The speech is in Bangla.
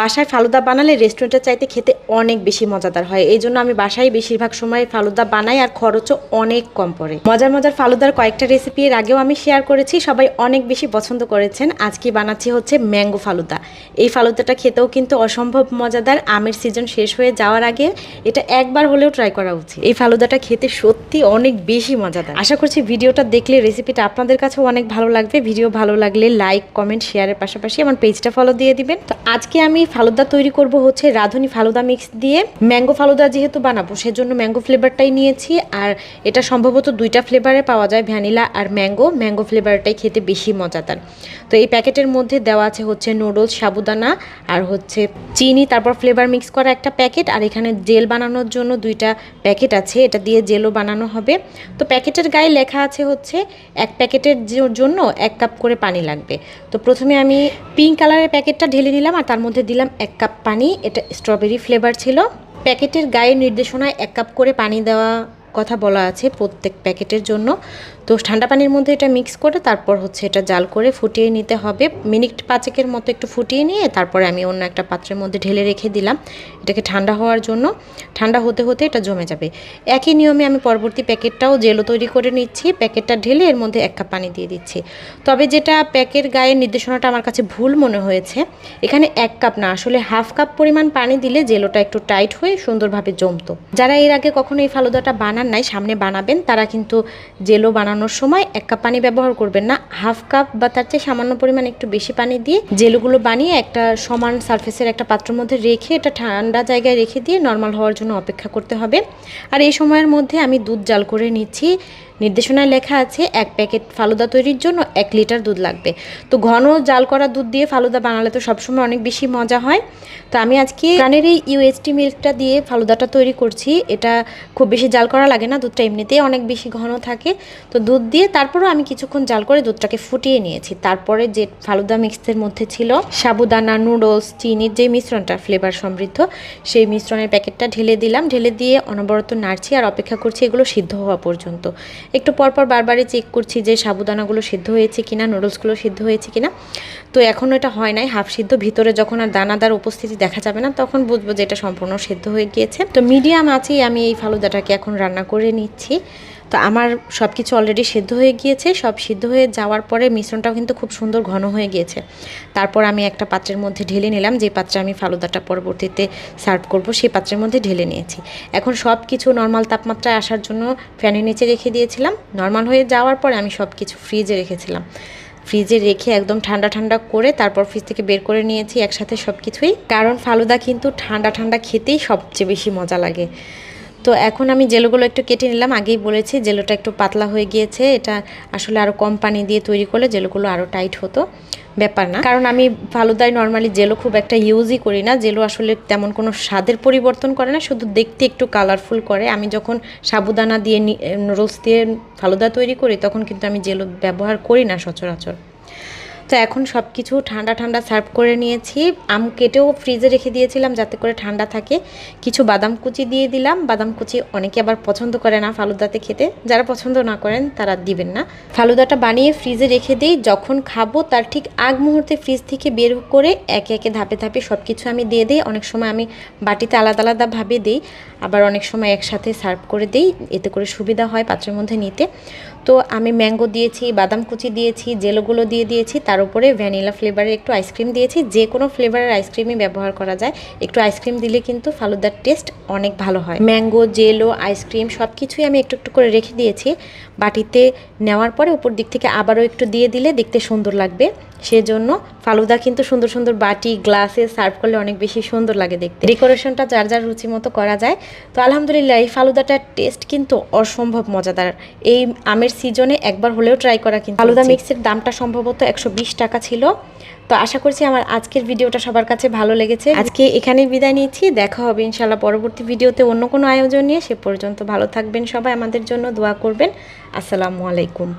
বাসায় ফালুদা বানালে রেস্টুরেন্টের চাইতে খেতে অনেক বেশি মজাদার হয়। এই জন্য আমি বাসায় বেশিরভাগ সময় ফালুদা বানাই আর খরচও অনেক কম পড়ে। মজার মজার ফালুদার কয়েকটা রেসিপি এর আগেও আমি শেয়ার করেছি, সবাই অনেক বেশি পছন্দ করেছেন। আজকে বানাচ্ছি হচ্ছে ম্যাঙ্গো ফালুদা। এই ফালুদাটা খেতেও কিন্তু অসম্ভব মজাদার, আমের সিজন শেষ হয়ে যাওয়ার আগে এটা একবার হলেও ট্রাই করা উচিত। এই ফালুদাটা খেতে সত্যি অনেক বেশি মজাদার। আশা করছি ভিডিওটা দেখলে রেসিপিটা আপনাদের কাছেও অনেক ভালো লাগবে। ভিডিও ভালো লাগলে লাইক কমেন্ট শেয়ারের পাশাপাশি আমার পেজটা ফলো দিয়ে দিবেন। তো আজকে আমি ফালুদা তৈরি করব হচ্ছে রাঁধুনি ফালুদা মিক্স দিয়ে। ম্যাঙ্গো ফালুদা যেহেতু বানাবো, সেজন্য ম্যাঙ্গো ফ্লেভারটাই নিয়েছি। আর এটা সম্ভবত দুইটা ফ্লেভারে পাওয়া যায় ভ্যানিলা আর ম্যাঙ্গো ম্যাঙ্গো ফ্লেভারটাই খেতে বেশি মজাদার। তো এই প্যাকেটের মধ্যে দেওয়া আছে হচ্ছে নুডলস সাবুদানা আর হচ্ছে চিনি। তারপর ফ্লেভার মিক্স করা একটা প্যাকেট। আর এখানে জেল বানানোর জন্য দুইটা প্যাকেট আছে। এটা দিয়ে জেলও বানানো হবে। তো প্যাকেটের গায়ে লেখা আছে হচ্ছে এক প্যাকেটের জন্য এক কাপ করে পানি লাগবে। তো প্রথমে আমি পিঙ্ক কালারের প্যাকেটটা ঢেলে নিলাম আর তার মধ্যে দিলাম এক কাপ পানি, এটা স্ট্রবেরি ফ্লেভার ছিল। প্যাকেটের গায়ে নির্দেশনায় এক কাপ করে পানি দেওয়া কথা বলা আছে প্রত্যেক প্যাকেটের জন্য। তো ঠান্ডা পানির মধ্যে এটা মিক্স করে তারপর হচ্ছে এটা জাল করে ফুটিয়ে নিতে হবে। মিনিট পাঁচেকের মতো একটু ফুটিয়ে নিয়ে তারপরে আমি অন্য একটা পাত্রের মধ্যে ঢেলে রেখে দিলাম। এটাকে ঠান্ডা হওয়ার জন্য। ঠান্ডা হতে হতে এটা জমে যাবে। একই নিয়মে আমি পরবর্তী প্যাকেটটাও জেলো তৈরি করে নিচ্ছি। প্যাকেটটা ঢেলে এর মধ্যে এক কাপ পানি দিয়ে দিচ্ছি। তবে যেটা প্যাকের গায়ে নির্দেশনাটা আমার কাছে ভুল মনে হয়েছে, এখানে এক কাপ না, আসলে হাফ কাপ পরিমাণ পানি দিলে জেলোটা একটু টাইট হয়ে সুন্দরভাবে জমতো। যারা এর আগে কখনো এই ফালুদাটা বানান নাই, সামনে বানাবেন, তারা কিন্তু জেলো বানানোর সময় এক কাপ পানি ব্যবহার করবেন না। হাফ কাপ বা তার চেয়ে সামান্য পরিমাণ একটু বেশি পানি দিয়ে জেলোগুলো বানিয়ে একটা সমান সারফেসের একটা পাত্রের মধ্যে রেখে এটা ঠান্ডা জায়গায় রেখে দিয়ে নর্মাল হওয়ার জন্য অপেক্ষা করতে হবে। আর এই সময়ের মধ্যে আমি দুধ জাল করে নিচ্ছি। নির্দেশনায় লেখা আছে, এক প্যাকেট ফালুদা তৈরির জন্য এক লিটার দুধ লাগবে। তো ঘন জাল করা দুধ দিয়ে ফালুদা বানালে তো সবসময় অনেক বেশি মজা হয়। তো আমি আজকে প্রাণের এই ইউএসটি মিল্কটা দিয়ে ফালুদাটা তৈরি করছি। এটা খুব বেশি জাল করা লাগে না, দুধটা এমনিতেই অনেক বেশি ঘন থাকে। তো দুধ দিয়ে তারপরও আমি কিছুক্ষণ জাল করে দুধটাকে ফুটিয়ে নিয়েছি। তারপরে যে ফালুদা মিক্সের মধ্যে ছিল সাবুদানা নুডলস চিনির যে মিশ্রণটা ফ্লেভার সমৃদ্ধ, সেই মিশ্রণের প্যাকেটটা ঢেলে দিলাম। ঢেলে দিয়ে অনবরত নাড়ছি আর অপেক্ষা করছি এগুলো সিদ্ধ হওয়া পর্যন্ত। একটু পরপর বারবারই চেক করছি যে সাবুদানাগুলো সিদ্ধ হয়েছে কিনা নুডলসগুলো সিদ্ধ হয়েছে কিনা। তো এখনও এটা হয় নাই হাফ সিদ্ধ। ভিতরে যখন আর দানাদার উপস্থিতি দেখা যাবে না, তখন বুঝব যে এটা সম্পূর্ণ সিদ্ধ হয়ে গিয়েছে। তো মিডিয়াম আছেই, আমি এই ফালুদাটাকে এখন রান্না করে নিচ্ছি। তো আমার সব কিছু অলরেডি সিদ্ধ হয়ে গিয়েছে। সব সিদ্ধ হয়ে যাওয়ার পরে মিশ্রণটাও কিন্তু খুব সুন্দর ঘন হয়ে গিয়েছে। তারপর আমি একটা পাত্রের মধ্যে ঢেলে নিলাম। যে পাত্রে আমি ফালুদাটা পরবর্তীতে সার্ভ করব, সেই পাত্রের মধ্যে ঢেলে নিয়েছি। এখন সব কিছু নর্মাল তাপমাত্রায় আসার জন্য ফ্যানের নিচে রেখে দিয়েছিলাম। নর্মাল হয়ে যাওয়ার পরে আমি সব কিছু ফ্রিজে রেখেছিলাম। ফ্রিজে রেখে একদম ঠান্ডা ঠান্ডা করে তারপর ফ্রিজ থেকে বের করে নিয়েছি একসাথে সব কিছুই কারণ ফালুদা কিন্তু ঠান্ডা ঠান্ডা খেতেই সবচেয়ে বেশি মজা লাগে। তো এখন আমি জেলোগুলো একটু কেটে নিলাম। আগেই বলেছি জেলোটা একটু পাতলা হয়ে গিয়েছে। এটা আসলে আরও কম পানি দিয়ে তৈরি করলে জেলোগুলো আরও টাইট হতো। ব্যাপার না। কারণ আমি ফালুদায় নর্মালি জেলো খুব একটা ইউজই করি না। জেলো আসলে তেমন কোনো স্বাদের পরিবর্তন করে না। শুধু দেখতে একটু কালারফুল করে। আমি যখন সাবুদানা দিয়ে নুডলস দিয়ে ফালুদা তৈরি করি, তখন কিন্তু আমি জেলো ব্যবহার করি না সচরাচর। তো এখন সব কিছু ঠান্ডা ঠান্ডা সার্ভ করে নিয়েছি। আম কেটেও ফ্রিজে রেখে দিয়েছিলাম যাতে করে ঠান্ডা থাকে। কিছু বাদাম কুচি দিয়ে দিলাম। বাদাম কুচি অনেকে আবার পছন্দ করে না ফালুদাতে খেতে। যারা পছন্দ না করেন তারা দিবেন না। ফালুদাটা বানিয়ে ফ্রিজে রেখে দিই। যখন খাব তার ঠিক আগ মুহূর্তে ফ্রিজ থেকে বের করে একে একে ধাপে ধাপে সব কিছু আমি দিয়ে দিই। অনেক সময় আমি বাটিতে আলাদা আলাদাভাবে দিই। আবার অনেক সময় একসাথে সার্ভ করে দিই। এতে করে সুবিধা হয় পাত্রের মধ্যে নিতে। তো আমি ম্যাঙ্গো দিয়েছি, বাদাম কুচি দিয়েছি, জেলোগুলো দিয়ে দিয়েছি। তার উপরে ভ্যানিলা ফ্লেভারের একটু আইসক্রিম দিয়েছি। যে কোনো ফ্লেভারের আইসক্রিমই ব্যবহার করা যায়। একটু আইসক্রিম দিলে কিন্তু ফালুদার টেস্ট অনেক ভালো হয়। ম্যাঙ্গো জেলো আইসক্রিম সব কিছুই আমি একটু একটু করে রেখে দিয়েছি। বাটিতে নেওয়ার পরে উপর দিক থেকে আবারও একটু দিয়ে দিলে দেখতে সুন্দর লাগবে। সেজন্য ফালুদা কিন্তু সুন্দর সুন্দর বাটি গ্লাসে সার্ভ করলে অনেক বেশি সুন্দর লাগে দেখতে। ডেকোরেশনটা যার যার রুচি মতো করা যায়। তো আলহামদুলিল্লাহ এই ফালুদাটার টেস্ট কিন্তু অসম্ভব মজাদার। এই আমের সিজনে একবার হলেও ট্রাই করা কিন্তু ফালুদা মিক্সের দামটা সম্ভবত একশো বিশ টাকা ছিল। তো আশা করছি আমার আজকের ভিডিওটা সবার কাছে ভালো লেগেছে। আজকে এখানেই বিদায় নিয়েছি দেখা হবে ইনশাল্লাহ পরবর্তী ভিডিওতে অন্য কোনো আয়োজন নিয়ে। সে পর্যন্ত ভালো থাকবেন সবাই। আমাদের জন্য দোয়া করবেন। আসসালামু আলাইকুম।